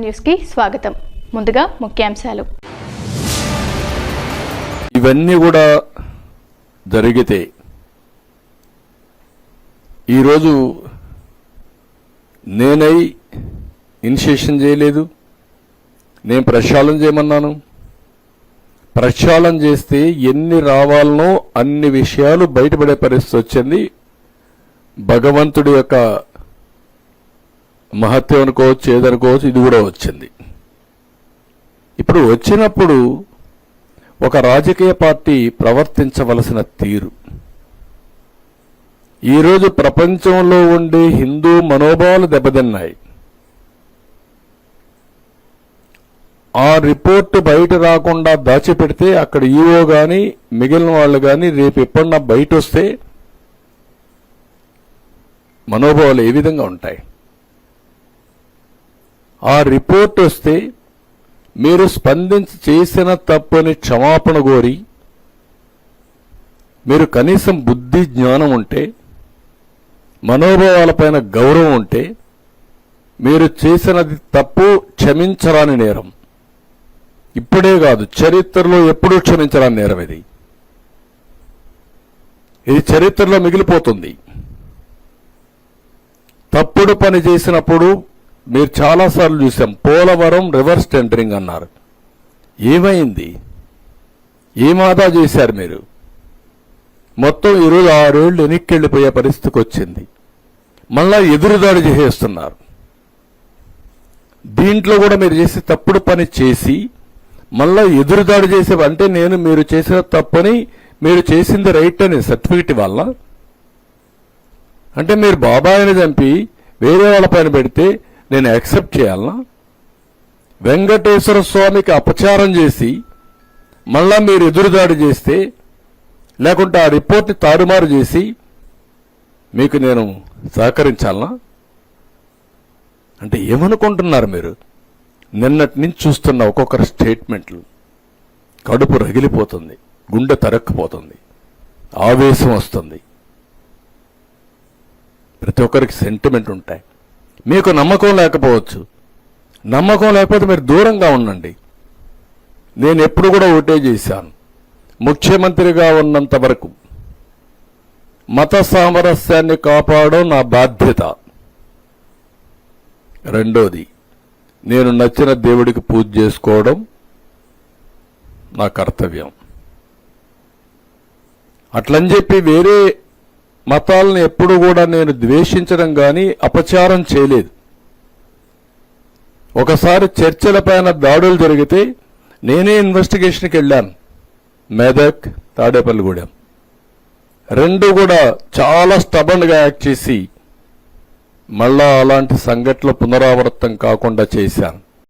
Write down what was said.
News స్వాగతం. ముందుగా ముఖ్యాంశాలు. ఇవన్నీ కూడా జరిగితే ఈరోజు నేనై ఇనిషియేషన్ చేయలేదు. నేను ప్రక్షాళన చేయమన్నాను. ప్రక్షాళన చేస్తే ఎన్ని రావాలనో అన్ని విషయాలు బయటపడే పరిస్థితి వచ్చింది. భగవంతుడి యొక్క మహత్యం అనుకోవచ్చు ఏదనుకోవచ్చు ఇది కూడా వచ్చింది. ఇప్పుడు వచ్చినప్పుడు ఒక రాజకీయ పార్టీ ప్రవర్తించవలసిన తీరు. ఈరోజు ప్రపంచంలో ఉండే హిందూ మనోభావాలు దెబ్బతిన్నాయి. ఆ రిపోర్ట్ బయట రాకుండా దాచిపెడితే అక్కడ ఈఓ కానీ మిగిలిన వాళ్ళు కానీ రేపు ఎప్పుడన్నా బయట వస్తే మనోభావాలు ఏ విధంగా ఉంటాయి? ఆ రిపోర్ట్ వస్తే మీరు స్పందించి చేసిన తప్పుని క్షమాపణ కోరి మీరు కనీసం బుద్ధి జ్ఞానం ఉంటే మనోభావాలపైన గౌరవం ఉంటే మీరు చేసినది తప్పు క్షమించరాని నేరం. ఇప్పుడే కాదు చరిత్రలో ఎప్పుడూ క్షమించరాని నేరం ఇది. ఇది చరిత్రలో మిగిలిపోతుంది. తప్పుడు పని చేసినప్పుడు మీరు చాలాసార్లు చూసాం పోలవరం రివర్స్ టెండరింగ్ అన్నారు. ఏమైంది? ఏమాదా చేశారు మీరు? మొత్తం ఇరవై ఆరేళ్ళు వెనక్కి వెళ్ళిపోయే పరిస్థితికి వచ్చింది. మళ్ళా ఎదురుదాడి చేసేస్తున్నారు. దీంట్లో కూడా మీరు చేసి తప్పుడు పని చేసి మళ్ళా ఎదురుదాడి చేసే అంటే నేను మీరు చేసిన తప్పని మీరు చేసింది రైట్ అని సర్టిఫికెట్ వల్ల? అంటే మీరు బాబాయిని చంపి వేరే వాళ్ళ పైన పెడితే నేను యాక్సెప్ట్ చేయాలనా? వెంకటేశ్వర స్వామికి అపచారం చేసి మళ్ళా మీరు ఎదురుదాడి చేస్తే లేకుంటే ఆ రిపోర్ట్ని తారుమారు చేసి మీకు నేను సహకరించాలనా? అంటే ఏమనుకుంటున్నారు మీరు? నిన్నటి నుంచి చూస్తున్న ఒక్కొక్కరి స్టేట్మెంట్లు. కడుపు రగిలిపోతుంది గుండె తరక్కుపోతుంది ఆవేశం వస్తుంది. ప్రతి ఒక్కరికి సెంటిమెంట్ ఉంటాయి. మీకు నమ్మకం లేకపోవచ్చు. నమ్మకం లేకపోతే మీరు దూరంగా ఉండండి. నేను ఎప్పుడు కూడా ఓటే చేశాను. ముఖ్యమంత్రిగా ఉన్నంత వరకు మత సామరస్యాన్ని కాపాడడం నా బాధ్యత. రెండోది నేను నచ్చిన దేవుడికి పూజ చేసుకోవడం నా కర్తవ్యం. అట్లని చెప్పి వేరే మతాలను ఎప్పుడు కూడా నేను ద్వేషించడం కానీ అపచారం చేయలేదు. ఒకసారి చర్చలపైన దాడులు జరిగితే నేనే ఇన్వెస్టిగేషన్కి వెళ్ళాను. మెదక్ తాడేపల్లిగూడెం. రెండు కూడా చాలా స్టబన్గా యాక్ట్ చేసి మళ్ళా అలాంటి సంఘటనలు పునరావృతం కాకుండా చేశాను.